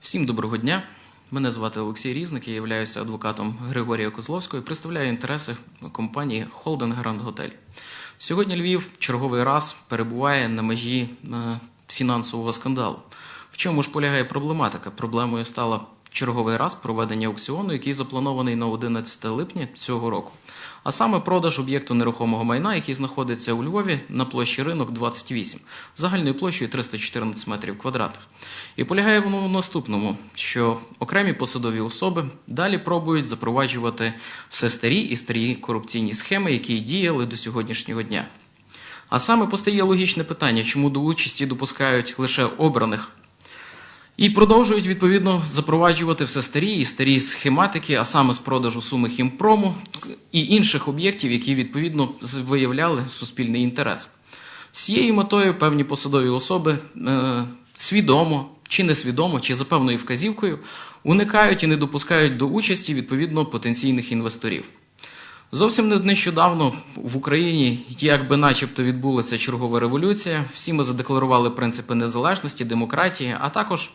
Всім доброго дня. Мене звати Олексій Різник, я являюся адвокатом Григорія Козловського і представляю інтереси компанії Holden Гранд Готель. Сьогодні Львів черговий раз перебуває на межі е, фінансового скандалу. В чому ж полягає проблематика? Проблемою стала черговий раз проведення аукціону, який запланований на 11 липня цього року. А саме продаж об'єкту нерухомого майна, який знаходиться у Львові на площі ринок 28, загальною площею 314 метрів квадратних. І полягає воно в наступному, що окремі посадові особи далі пробують запроваджувати все старі і старі корупційні схеми, які діяли до сьогоднішнього дня. А саме постає логічне питання, чому до участі допускають лише обраних і продовжують відповідно запроваджувати все старі і старі схематики, а саме з продажу суми хімпрому і інших об'єктів, які відповідно виявляли суспільний інтерес. З цією метою певні посадові особи е, свідомо чи несвідомо, чи за певною вказівкою уникають і не допускають до участі відповідно потенційних інвесторів. Зовсім не- нещодавно в Україні, якби начебто відбулася чергова революція, всі ми задекларували принципи незалежності, демократії, а також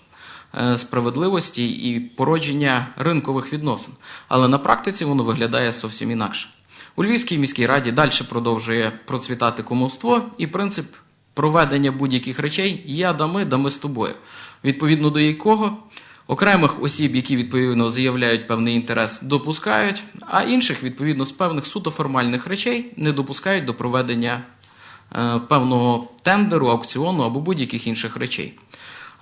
справедливості і породження ринкових відносин. Але на практиці воно виглядає зовсім інакше. У Львівській міській раді далі продовжує процвітати комовство і принцип проведення будь-яких речей я да ми, да ми з тобою, відповідно до якого окремих осіб, які відповідно заявляють певний інтерес, допускають, а інших, відповідно, з певних суто формальних речей не допускають до проведення е, певного тендеру, аукціону або будь-яких інших речей.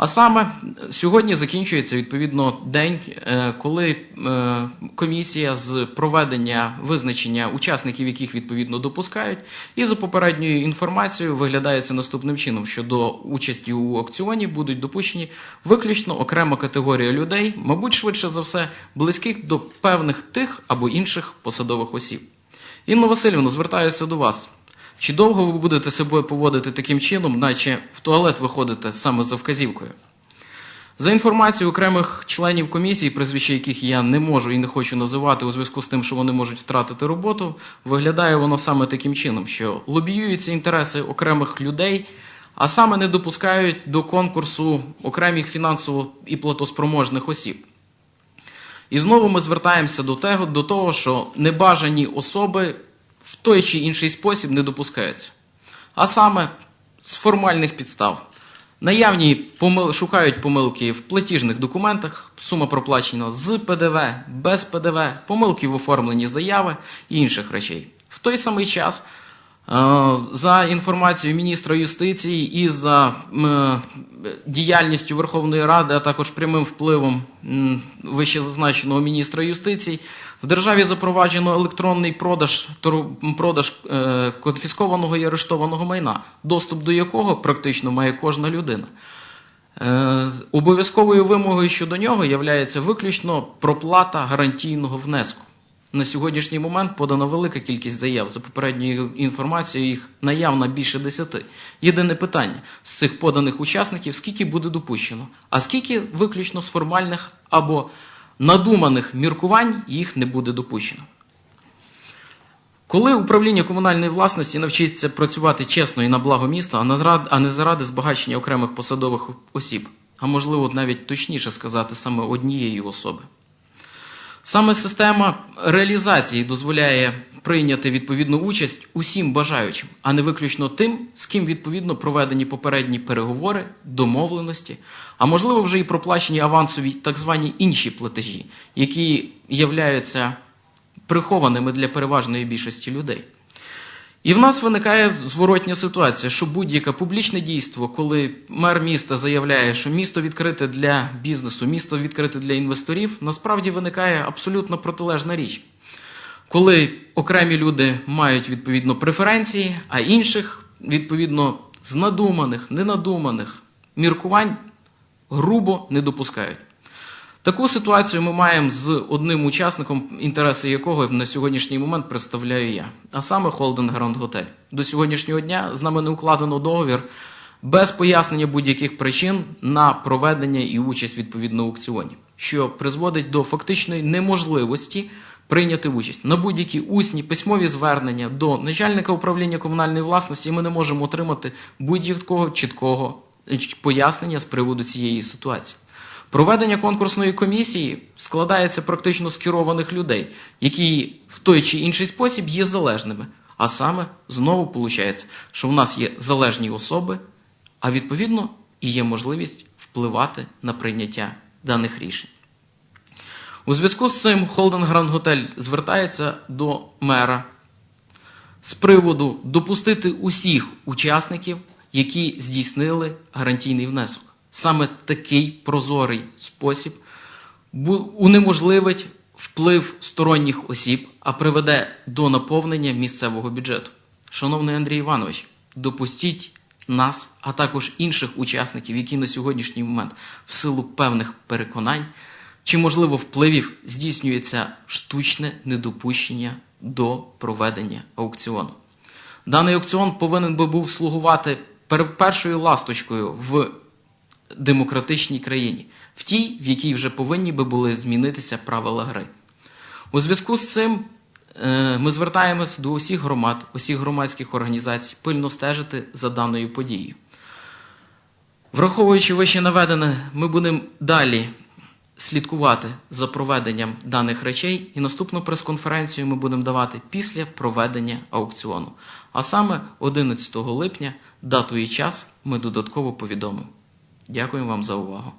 А саме сьогодні закінчується відповідно день, е, коли е, комісія з проведення визначення учасників, яких відповідно допускають, і за попередньою інформацією виглядає це наступним чином: що до участі у аукціоні будуть допущені виключно окрема категорія людей, мабуть, швидше за все, близьких до певних тих або інших посадових осіб. Інна Васильівна, звертаюся до вас. Чи довго ви будете себе поводити таким чином, наче в туалет виходите саме за вказівкою? За інформацією окремих членів комісії, прізвища яких я не можу і не хочу називати у зв'язку з тим, що вони можуть втратити роботу, виглядає воно саме таким чином, що лобіюються інтереси окремих людей, а саме не допускають до конкурсу окремих фінансово і платоспроможних осіб. І знову ми звертаємося до того, до того, що небажані особи в той чи інший спосіб не допускаються. А саме з формальних підстав. Наявні помил... шукають помилки в платіжних документах, сума проплачена з ПДВ, без ПДВ, помилки в оформленні заяви і інших речей. В той самий час, за інформацією міністра юстиції і за м, діяльністю Верховної Ради, а також прямим впливом вищезазначеного міністра юстиції, в державі запроваджено електронний продаж, продаж е, конфіскованого і арештованого майна, доступ до якого практично має кожна людина. Е, обов'язковою вимогою щодо нього є виключно проплата гарантійного внеску. На сьогоднішній момент подана велика кількість заяв. За попередньою інформацією, їх наявно більше десяти. Єдине питання з цих поданих учасників, скільки буде допущено, а скільки виключно з формальних або надуманих міркувань їх не буде допущено. Коли управління комунальної власності навчиться працювати чесно і на благо міста, а не заради збагачення окремих посадових осіб, а можливо навіть точніше сказати саме однієї особи. Саме система реалізації дозволяє прийняти відповідну участь усім бажаючим, а не виключно тим, з ким відповідно проведені попередні переговори, домовленості, а можливо вже і проплачені авансові так звані інші платежі, які являються прихованими для переважної більшості людей. І в нас виникає зворотня ситуація, що будь-яке публічне дійство, коли мер міста заявляє, що місто відкрите для бізнесу, місто відкрите для інвесторів, насправді виникає абсолютно протилежна річ. Коли окремі люди мають відповідно преференції, а інших відповідно з надуманих, ненадуманих міркувань грубо не допускають. Таку ситуацію ми маємо з одним учасником, інтереси якого на сьогоднішній момент представляю я, а саме Холдинг Гранд Готель. До сьогоднішнього дня з нами не укладено договір без пояснення будь-яких причин на проведення і участь відповідно в аукціоні, що призводить до фактичної неможливості прийняти участь на будь-які усні письмові звернення до начальника управління комунальної власності. Ми не можемо отримати будь-якого чіткого пояснення з приводу цієї ситуації. Проведення конкурсної комісії складається практично з керованих людей, які в той чи інший спосіб є залежними. А саме знову виходить, що в нас є залежні особи, а відповідно і є можливість впливати на прийняття даних рішень. У зв'язку з цим Холден Гранд Готель звертається до мера з приводу допустити усіх учасників, які здійснили гарантійний внесок. Саме такий прозорий спосіб унеможливить вплив сторонніх осіб, а приведе до наповнення місцевого бюджету. Шановний Андрій Іванович, допустіть нас, а також інших учасників, які на сьогоднішній момент в силу певних переконань чи, можливо, впливів здійснюється штучне недопущення до проведення аукціону. Даний аукціон повинен би був слугувати пер- першою ласточкою в демократичній країні, в тій, в якій вже повинні би були змінитися правила гри. У зв'язку з цим е, ми звертаємось до усіх громад, усіх громадських організацій пильно стежити за даною подією. Враховуючи вище наведене, ми будемо далі слідкувати за проведенням даних речей, і наступну прес-конференцію ми будемо давати після проведення аукціону. А саме 11 липня, дату і час ми додатково повідомимо. Дякую вам за увагу.